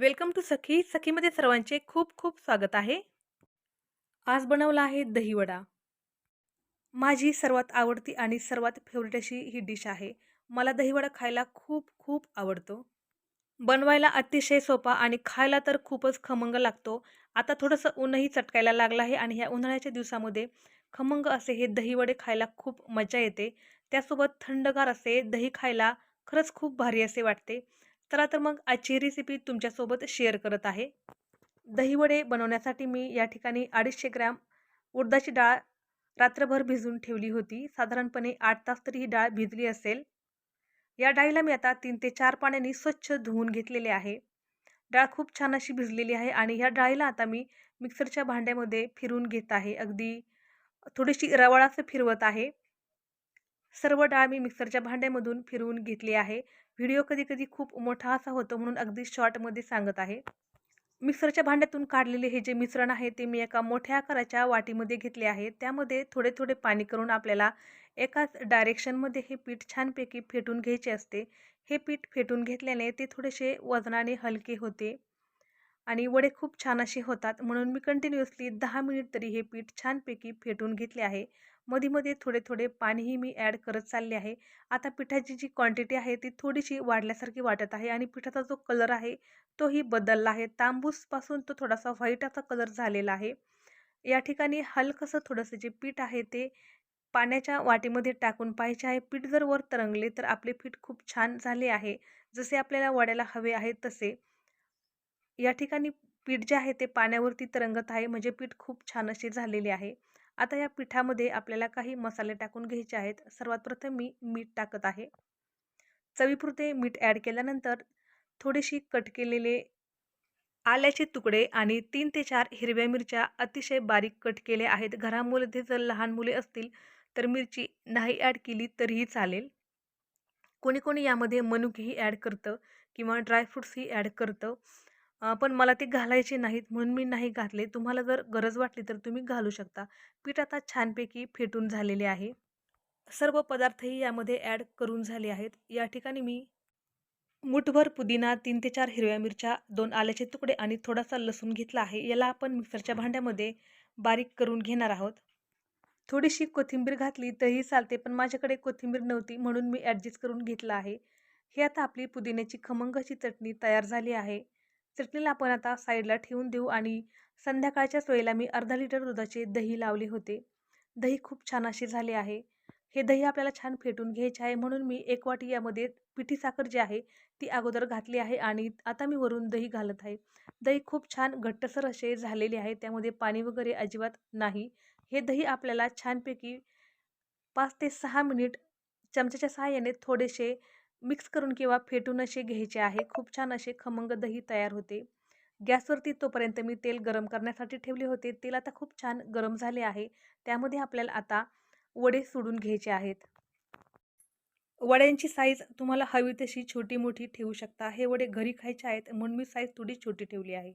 Welcome to सखी. सखीमध्ये सर्वांचे खूप खूप स्वागत आहे. आज बनवला आहे दहीवडा. माझी सर्वात आवडती आणि सर्वात फेवरेट अशी ही डिश आहे. मला दहीवडा खायला खूप खूप आवडतो. बनवायला अतिशय सोपा आणि खायला तर खूपच खमंग लागतो. आता थोडंसं ऊनही चटकायला लागलं आहे आणि ह्या उन्हाळ्याच्या दिवसामध्ये खमंग असे हे दहीवडे खायला खूप मजा येते. त्यासोबत थंडगार असे दही खायला खरंच खूप भारी असे वाटते. चला तर मग आजची रेसिपी तुमच्यासोबत शेअर करत आहे. दहीवडे बनवण्यासाठी मी या ठिकाणी अडीचशे ग्रॅम उडदाची डाळ रात्रभर भिजून ठेवली होती. साधारणपणे आठ तास तरी ही डाळ भिजली असेल. या डाळीला मी आता तीन ते चार पाण्याने स्वच्छ धुवून घेतलेले आहे. डाळ खूप छान अशी भिजलेली आहे आणि ह्या डाळीला आता मी मिक्सरच्या भांड्यामध्ये फिरून घेत आहे. अगदी थोडीशी रवाळाचं फिरवत आहे. सर्व डाळ मी मिक्सरच्या भांड्यामधून फिरवून घेतली आहे. व्हिडिओ कधी कधी खूप मोठा असा होतो म्हणून अगदी शॉर्टमध्ये सांगत आहे. मिक्सरच्या भांड्यातून काढलेले हे जे मिश्रण आहे ते मी एका मोठ्या आकाराच्या वाटीमध्ये घेतले आहे. त्यामध्ये थोडे थोडे पाणी करून आपल्याला एकाच डायरेक्शनमध्ये हे पीठ छानपैकी फेटून घ्यायचे असते. हे पीठ फेटून घेतल्याने ते थोडेसे वजनाने हलके होते आणि वडे खूप छान असे होतात. म्हणून मी कंटिन्युअसली दहा मिनिट तरी हे पीठ छानपैकी फेटून घेतले आहे. मध्ये मध्ये थोडे थोडे पाणीही मी ॲड करत चालले आहे. आता पिठाची जी क्वांटिटी आहे ती थोडीशी वाढल्यासारखी वाटत आहे आणि पिठाचा जो कलर आहे तोही बदलला आहे. तांबूसपासून तो थोडासा व्हाईटाचा कलर झालेला आहे. या ठिकाणी हलकंसं थोडंसं जे पीठ आहे ते पाण्याच्या वाटीमध्ये टाकून पाहिजे आहे. पीठ जर वर तरंगले तर आपले पीठ खूप छान झाले आहे. जसे आपल्याला वड्याला हवे आहे तसे. या ठिकाणी पीठ जे आहे ते पाण्यावरती तरंगत आहे. म्हणजे पीठ खूप छान असे झालेले आहे. आता या पिठामध्ये आपल्याला काही मसाले टाकून घ्यायचे आहेत. सर्वात प्रथम मी मीठ टाकत आहे. चवीपुरते मीठ ॲड केल्यानंतर थोडीशी कट केलेले आल्याचे तुकडे आणि तीन ते चार हिरव्या मिरच्या अतिशय बारीक कट केले आहेत. घरामध्ये जर लहान मुले असतील तर मिरची नाही ॲड केली तरीही चालेल. कोणी कोणी यामध्ये मनुकेही ॲड करतं किंवा ड्रायफ्रूट्सही ॲड करतं. पण मला ते घालायचे नाहीत म्हणून मी नाही घातले. तुम्हाला जर गरज वाटली तर तुम्ही घालू शकता. पीठ आता छानपैकी फेटून झालेले आहे. सर्व पदार्थही यामध्ये ॲड करून झाले आहेत. या ठिकाणी मी मुठभर पुदिना तीन ते चार हिरव्या मिरच्या दोन आल्याचे तुकडे आणि थोडासा लसूण घेतला आहे. याला आपण मिक्सरच्या भांड्यामध्ये बारीक करून घेणार आहोत. थोडीशी कोथिंबीर घातली तरीही चालते पण माझ्याकडे कोथिंबीर नव्हती म्हणून मी ॲडजस्ट करून घेतलं आहे. हे आता आपली पुदिन्याची खमंगाची चटणी तयार झाली आहे. चटणीला आपण आता साईडला ठेवून देऊ आणि संध्याकाळच्या वेळेला मी अर्धा लिटर दुधाचे दही लावले होते. दही खूप छान असे झाले आहे. हे दही आपल्याला छान फेटून घ्यायचे आहे म्हणून मी एक वाटी यामध्ये पिठी साखर जी आहे ती अगोदर घातली आहे आणि आता मी वरून दही घालत आहे. दही खूप छान घट्टसर असे झालेले आहे त्यामध्ये पाणी वगैरे अजिबात नाही. हे दही आपल्याला छानपैकी पाच ते सहा मिनिट चमच्याच्या सहाय्याने थोडेसे मिक्स करून किंवा फेटून असे घ्यायचे आहे. खूप छान असे खमंग दही तयार होते. गॅसवरती तोपर्यंत मी तेल गरम करण्यासाठी ठेवले होते. तेल आता खूप छान गरम झाले आहे. त्यामध्ये आपल्याला आता वडे सोडून घ्यायचे आहेत. वड्यांची साईज तुम्हाला हवी तशी छोटी मोठी ठेवू शकता. हे वडे घरी खायचे आहेत. म्हणून मी साईज थोडी छोटी ठेवली आहे.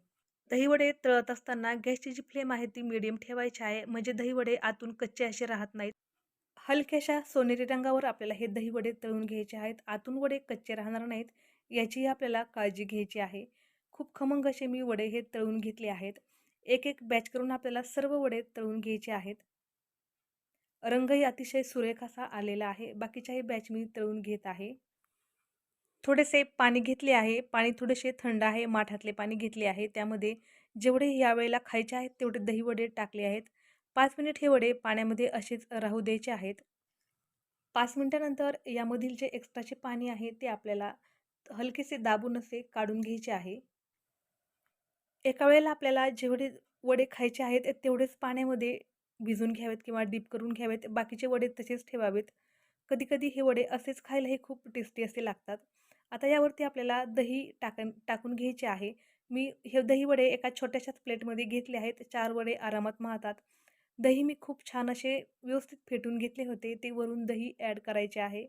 दहीवडे तळत असताना गॅसची जी फ्लेम आहे ती मिडियम ठेवायची आहे. म्हणजे दहीवडे आतून कच्चे असे राहत नाहीत. हलक्याशा सोनेरी रंगावर आपल्याला हे दही वडे तळून घ्यायचे आहेत. आतून वडे कच्चे राहणार नाहीत. याचीही आपल्याला काळजी घ्यायची आहे. खूप खमंग असे मी वडे हे तळून घेतले आहेत. एक एक बॅच करून आपल्याला सर्व वडे तळून घ्यायचे आहेत. रंगही अतिशय सुरेख असा आलेला आहे. बाकीच्याही बॅच मी तळून घेत आहे. थोडेसे पाणी घेतले आहे. पाणी थोडेसे थंड आहे. माठातले पाणी घेतले आहे. त्यामध्ये जेवढे यावेळेला खायचे आहेत तेवढे दही वडे टाकले आहेत. पाच मिनिट हे वडे पाण्यामध्ये असेच राहू द्यायचे आहेत. पाच मिनटानंतर यामधील जे एक्स्ट्राचे पाणी आहे ते आपल्याला हलकेसे दाबून असे काढून घ्यायचे आहे. एका वेळेला आपल्याला जेवढे वडे खायचे आहेत तेवढेच पाण्यामध्ये भिजून घ्यावेत किंवा डीप करून घ्यावेत. बाकीचे वडे तसेच ठेवावेत. कधीकधी हे वडे असेच खायला हे खूप टेस्टी असे लागतात. आता यावरती आपल्याला दही टाकन टाकून घ्यायचे आहे. मी हे दही वडे एका छोट्याशाच प्लेटमध्ये घेतले आहेत. चार वडे आरामात माहतात दही मी खूप छान असे व्यवस्थित फेटून घेतले होते ते वरून दही ॲड करायचे आहे.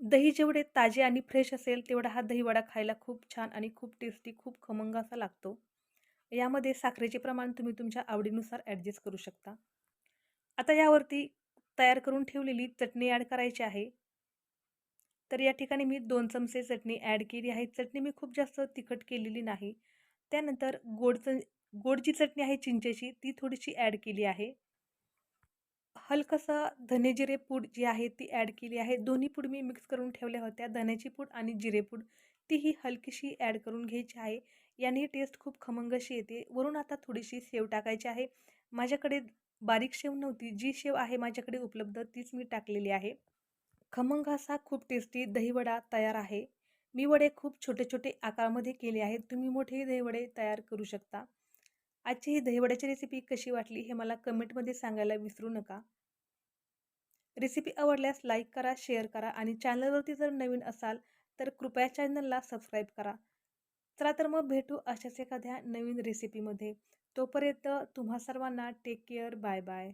दही जेवढे ताजे आणि फ्रेश असेल तेवढा हा दहीवडा खायला खूप छान आणि खूप टेस्टी खूप खमंग असा लागतो. यामध्ये साखरेचे प्रमाण तुम्ही तुमच्या आवडीनुसार ॲडजस्ट करू शकता. आता यावरती तयार करून ठेवलेली चटणी ॲड करायची आहे. तर या ठिकाणी मी दोन चमचे चटणी ॲड केली आहे. चटणी मी खूप जास्त तिखट केलेली नाही. त्यानंतर गोडचं गोड जी चटणी आहे चिंचेची ती थोडीशी ॲड केली आहे. हलकसा धने जिरे पूड जी आहे ती ॲड केली आहे. दोन्ही पूड मी मिक्स करून ठेवल्या होत्या धन्याची पूड आणि जिरे पूड. तीही हलकीशी ॲड करून घ्यायची आहे. याने टेस्ट खूप खमंगशी येते. वरून आता थोडीशी शेव टाकायची आहे. माझ्याकडे बारीक शेव नव्हती. जी शेव आहे माझ्याकडे उपलब्ध तीच मी टाकलेली आहे. खमंग असा खूप टेस्टी दहीवडा तयार आहे. मी वडे खूप छोटे छोटे आकारामध्ये केले आहेत. तुम्ही मोठेही दहीवडे तयार करू शकता. आजची ही दहीवड्याची रेसिपी कशी वाटली हे मला कमेंटमध्ये सांगायला विसरू नका. रेसिपी आवडल्यास लाईक करा शेअर करा आणि चॅनलवरती जर नवीन असाल तर कृपया चॅनलला सबस्क्राईब करा. चला तर मग भेटू अशाच एखाद्या नवीन रेसिपीमध्ये तोपर्यंत तुम्हा सर्वांना टेक केअर बाय बाय